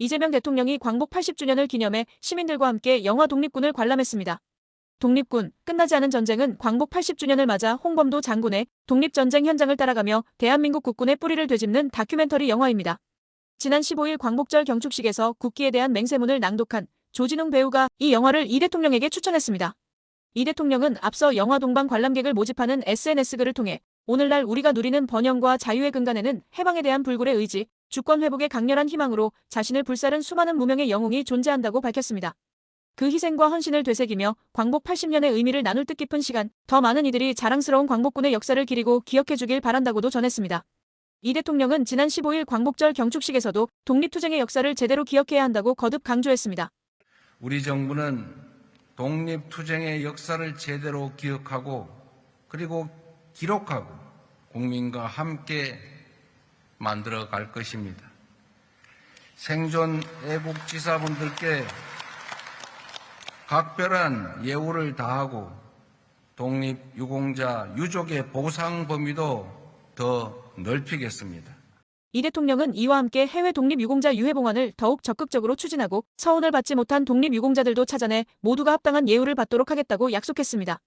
이재명 대통령이 광복 80주년을 기념해 시민들과 함께 영화 독립군을 관람했습니다. 독립군, 끝나지 않은 전쟁은 광복 80주년을 맞아 홍범도 장군의 독립전쟁 현장을 따라가며 대한민국 국군의 뿌리를 되짚는 다큐멘터리 영화입니다. 지난 15일 광복절 경축식에서 국기에 대한 맹세문을 낭독한 조진웅 배우가 이 영화를 이 대통령에게 추천했습니다. 이 대통령은 앞서 영화 동방 관람객을 모집하는 SNS 글을 통해 오늘날 우리가 누리는 번영과 자유의 근간에는 해방에 대한 불굴의 의지, 주권 회복의 강렬한 희망으로 자신을 불사른 수많은 무명의 영웅이 존재한다고 밝혔습니다. 그 희생과 헌신을 되새기며 광복 80년의 의미를 나눌 뜻깊은 시간, 더 많은 이들이 자랑스러운 광복군의 역사를 기리고 기억해주길 바란다고도 전했습니다. 이 대통령은 지난 15일 광복절 경축식에서도 독립투쟁의 역사를 제대로 기억해야 한다고 거듭 강조했습니다. 우리 정부는 독립투쟁의 역사를 제대로 기억하고 그리고 기록하고 국민과 함께 만들어 갈 것입니다. 생존 애국지사분들께 각별한 예우를 다하고 독립유공자 유족의 보상 범위도 더 넓히겠습니다. 이 대통령은 이와 함께 해외 독립유공자 유해봉환을 더욱 적극적으로 추진하고 서운을 받지 못한 독립유공자들도 찾아내 모두가 합당한 예우를 받도록 하겠다고 약속했습니다.